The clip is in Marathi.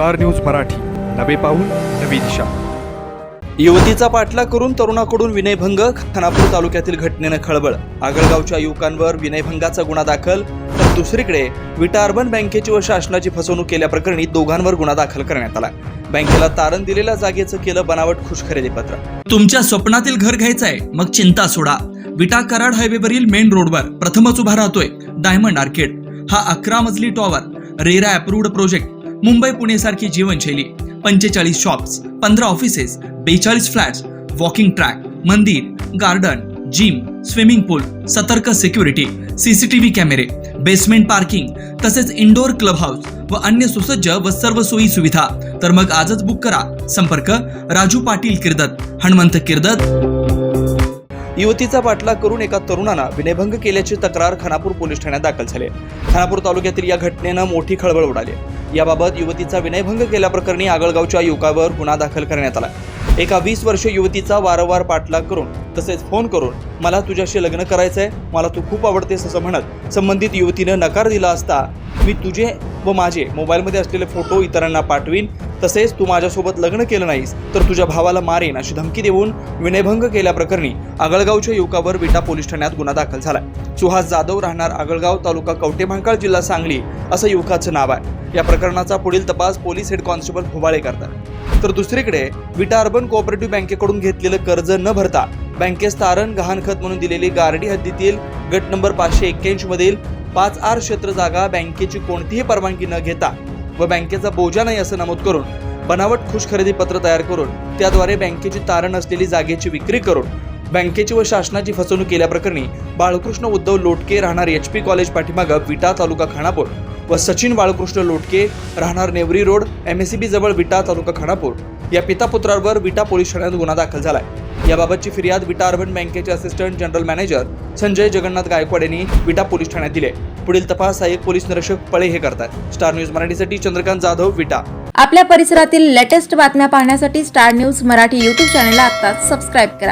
Star news Marathi. नवे पाऊल नवी दिशा. युवतीचा पाठलाग करून तरुणाकडून विनयभंग खानापूर तालुक्यातील घटनेनं खळबळ. आगळगावच्या युवकांवर विनयभंगाचा गुन्हा दाखल तर दुसरीकडे विटा अर्बन बँकेची व शासनाची फसवणूक केल्याप्रकरणी दोघांवर गुन्हा दाखल करण्यात आला. बँकेला तारण दिलेल्या जागेचं केलं बनावट खुश खरेदी पत्र. तुमच्या स्वप्नातील घर घ्यायचंय मग चिंता सोडा. विटा कराड हायवेवरील मेन रोडवर प्रथमच उभा राहतोय डायमंड आर्केड. हा अकरा मजली tower RERA approved project Mumbai Pune सारखी जीवनशैली. पंचेचाळीस शॉप्स पंधरा ऑफिसेस बेचाळीस फ्लॅट्स वॉकिंग ट्रॅक मंदिर गार्डन जिम स्विमिंग पूल सतर्क सिक्युरिटी सीसीटीव्ही कॅमेरे बेसमेंट पार्किंग तसेच इंडोर क्लब हाऊस व अन्य सुसज्ज व सर्व सोयी सुविधा. तर मग आजच बुक करा. संपर्क राजू पाटील किर्दत हनुमंत किर्दत. युवतीचा पाठलाग करून एका तरुणाला विनयभंग केल्याची तक्रार खानापूर पोलीस ठाण्यात दाखल झाली. खानापूर तालुक्यातील या घटनेनं मोठी खळबळ उडाली. याबाबत युवतीचा विनयभंग केल्याप्रकरणी आगळगावच्या युवकावर गुन्हा दाखल करण्यात आला. एका वीस वर्ष युवतीचा वारंवार पाठलाग करून तसेच फोन करून मला तुझ्याशी लग्न करायचंय मला तू खूप आवडतेस असं म्हणत संबंधित युवतीनं नकार दिला असता मी तुझे व माझे मोबाईलमध्ये असलेले फोटो इतरांना पाठवीन तसेच तू माझ्यासोबत लग्न केलं नाहीस तर तुझ्या भावाला मारेन अशी धमकी देऊन विनयभंग केल्याप्रकरणी आगळगावच्या युवकावर विटा पोलीस ठाण्यात गुन्हा दाखल झाला सुहास जाधव राहणार आगळगाव तालुका कवटेभांकाळ जिल्हा सांगली असं युवकाचं नाव आहे. या प्रकरणाचा पुढील तपास पोलीस हेड कॉन्स्टेबल फुबाळे करतात. तर दुसरीकडे विटा अर्बन कोऑपरेटिव्ह बँकेकडून घेतलेलं कर्ज न भरता बँकेस तारण गहाणखत म्हणून दिलेली गारडी हद्दीतील गट नंबर पाचशे एक्क्याऐंशी मधील पाच आर क्षेत्र जागा बँकेची कोणतीही परवानगी न घेता व बँकेचा बोजा नाही असं नमूद करून बनावट खुश खरेदी पत्र तयार करून त्याद्वारे बँकेची तारण असलेली जागेची विक्री करून बँकेची व शासनाची फसवणूक केल्याप्रकरणी बाळकृष्ण उद्धव लोटके राहणार एच पी कॉलेज पाठीमागं विटा तालुका खानापूर व सचिन बाळकृष्ण लोटके राहणार Nevari road M S C B जवळ विटा तालुका खानापूर. या पिता पुत्रावर विटा पोलीस ठाण्यात गुन्हा दाखल झालाय. याबाबतची फिर्याद विटा अर्बन बँकेचे assistant general manager Sanjay Jagannath Gaikwad यांनी विटा पोलीस ठाण्यात दिले. पुढील तपास सहाय्यक पोलीस निरीक्षक पळे हे करतात. स्टार न्यूज मराठीसाठी चंद्रकांत जाधव विटा. आपल्या परिसरातील लेटेस्ट बातम्या पाहण्यासाठी स्टार न्यूज मराठी यूट्यूब चॅनलला आता सबस्क्राईब करा.